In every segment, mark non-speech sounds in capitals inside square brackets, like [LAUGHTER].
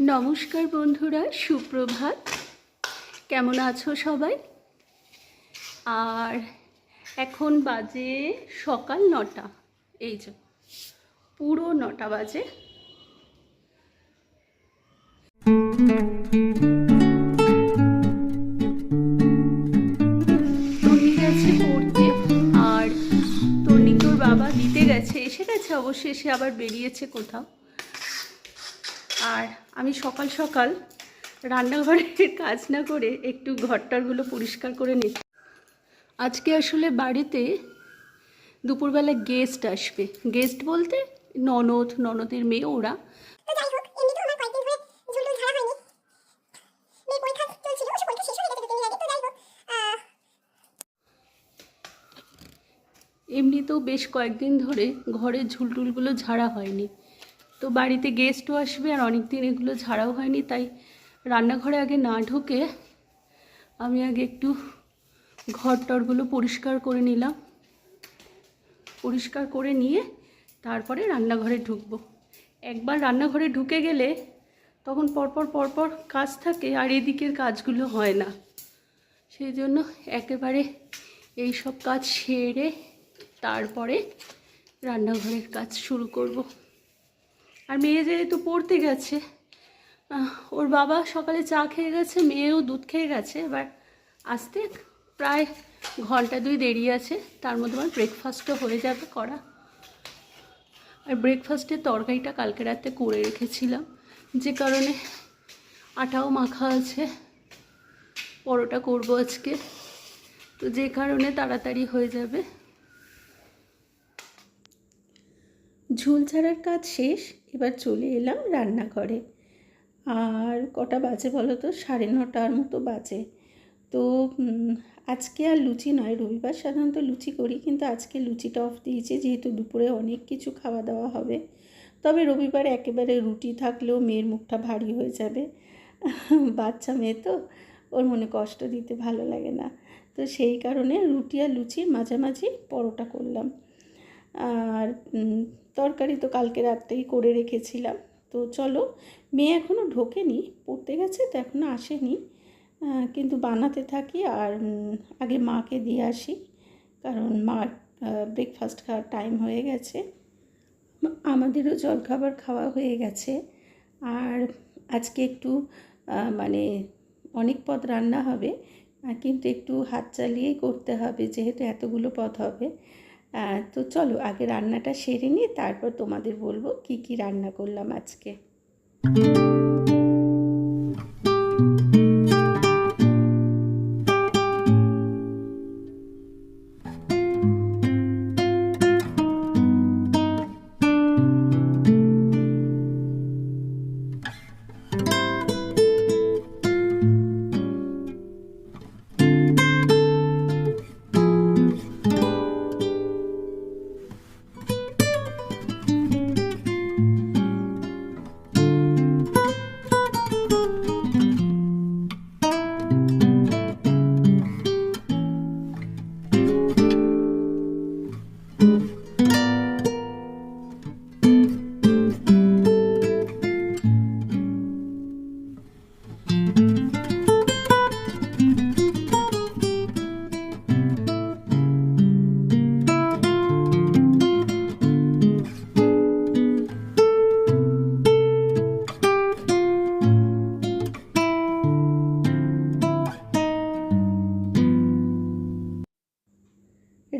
নমস্কার বন্ধুরা, সুপ্রভাত। কেমন আছো সবাই? আর এখন বাজে সকাল নটা। এই যে, পুরো নটা বাজে। আর বাবা দিতে গেছে। এসে গেছে অবশ্যই সে আবার বেরিয়েছে কোথাও। আর আমি সকাল সকাল রান্নাঘরের [LAUGHS] কাজ না করে একটু ঘরটারগুলো পরিষ্কার করে নিচ্ছি আজকে আসলে বাড়িতে দুপুরবেলা গেস্ট আসবে। গেস্ট বলতে ননদ ননদের মেয়ে ওরা। এমনিতেও বেশ কয়েকদিন ধরে ঘরের ঝুলটুলগুলো ঝাড়া হয়নি। তো বাড়িতে গেস্টও আসবে আর অনেক দিন এগুলো ঝাড়াও হয়নি, তাই রান্নাঘরে আগে না ঢুকে আমি আগে একটু ঘর টরগুলো পরিষ্কার করে নিলাম। পরিষ্কার করে নিয়ে তারপরে রান্নাঘরে ঢুকবো। একবার রান্নাঘরে ঢুকে গেলে তখন পরপর পরপর কাজ থাকে আর এদিকের কাজগুলো হয় না। সেই জন্য একেবারে এই সব কাজ সেরে তারপরে রান্নাঘরের কাজ শুরু করব। আর মেয়ে যেহেতু পড়তে গেছে ওর বাবা সকালে চা খেয়ে গেছে, মেয়েও দুধ খেয়ে গেছে, এবার আসতে প্রায় ঘণ্টা দুই দেরি আছে, তার মধ্যে আমার ব্রেকফাস্টও হয়ে যাবে করা। আর ব্রেকফাস্টের তরকারিটা কালকে রাতে করে রেখেছিলাম, যে কারণে আটাও মাখা আছে, পরোটা করব আজকে। তো যে কারণে তাড়াতাড়ি হয়ে যাবে। ঝুল ছাড়ার কাজ শেষ, এবার চলে এলাম রান্নাঘরে। আর কটা বাজে বলো তো? সাড়ে নটার মতো বাজে। তো আজকে আর লুচি নয়। রবিবার সাধারণত লুচি করি, কিন্তু আজকে লুচিটা অফ দিয়েছি, যেহেতু দুপুরে অনেক কিছু খাওয়া দাওয়া হবে। তবে রবিবার একেবারে রুটি থাকলেও মেয়ের মুখটা ভারী হয়ে যাবে। বাচ্চা মেয়ে তো, ওর মনে কষ্ট দিতে ভালো লাগে না। তো সেই কারণে রুটি আর লুচির মাঝামাঝি পরোটা করলাম। আর তরকারি তো কালকে রাত্রেই করে রেখেছিলাম। তো চলো, মেয়ে এখনও ঢোকেনি, পড়তে গেছে তো এখনও আসেনি। কিন্তু বানাতে থাকি আর আগে মাকে দিয়ে আসি, কারণ মার ব্রেকফাস্ট খাওয়ার টাইম হয়ে গেছে। আমাদেরও জলখাবার খাওয়া হয়ে গেছে। আর আজকে একটু মানে অনেক পদ রান্না হবে কিন্তু একটু হাত চালিয়েই করতে হবে, যেহেতু এতগুলো পদ হবে। তো চলো আগে রান্নাটা সেরে নিয়ে তারপর তোমাদের বলব কি কি রান্না করলাম আজকে।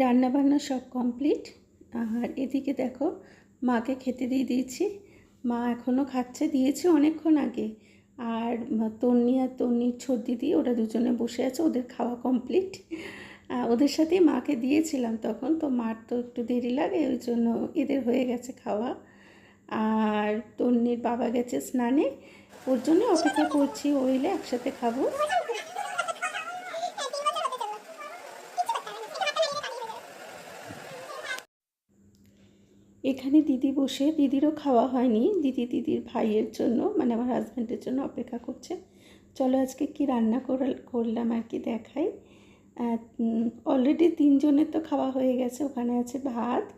রান্না বান্না সব কমপ্লিট। আর এদিকে দেখো, মাকে খেতে দিয়ে দিয়েছি। মা এখনও খাচ্ছে, দিয়েছে অনেকক্ষণ আগে। আর তন্নি আর তন্নির ছোট দিদি ওরা দুজনে বসে আছে, ওদের খাওয়া কমপ্লিট। ওদের সাথেই মাকে দিয়েছিলাম তখন, তো মার তো একটু দেরি লাগে, ওই জন্য এদের হয়ে গেছে খাওয়া। আর তন্নির বাবা গেছে স্নানে, ওর জন্য অপেক্ষা করছি, ও এলে একসাথে খাব। এখানে দিদি বসে, দিদিরও খাওয়া হয়নি, দিদি দিদির ভাইয়ের জন্য মানে আমার হাজব্যান্ডের জন্য অপেক্ষা করছে। চলো আজকে কি রান্না করা- করলাম আর কি দেখাই। অলরেডি তিনজনের তো খাওয়া হয়ে গেছে, ওখানে আছে ভাত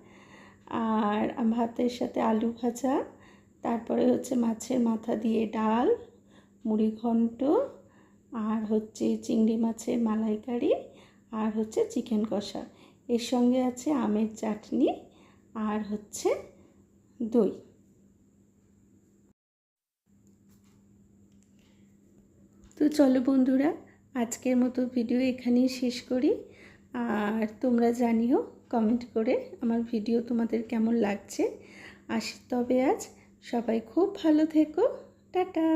আর ভাতের সাথে আলু ভাজা, তারপরে হচ্ছে মাছের মাথা দিয়ে ডাল, মুড়ি ঘন্ট আর হচ্ছে চিংড়ি মাছের মালাইকারি আর হচ্ছে চিকেন কষা। এর সঙ্গে আছে আমের চাটনি আর হচ্ছে দই। তো চলো বন্ধুরা, আজকের মতো ভিডিও এখানেই শেষ করি। আর তোমরা জানিও কমেন্ট করে আমার ভিডিও তোমাদের কেমন লাগছে। আসি তবে আজ সবাই খুব ভালো থেকো। টাটা!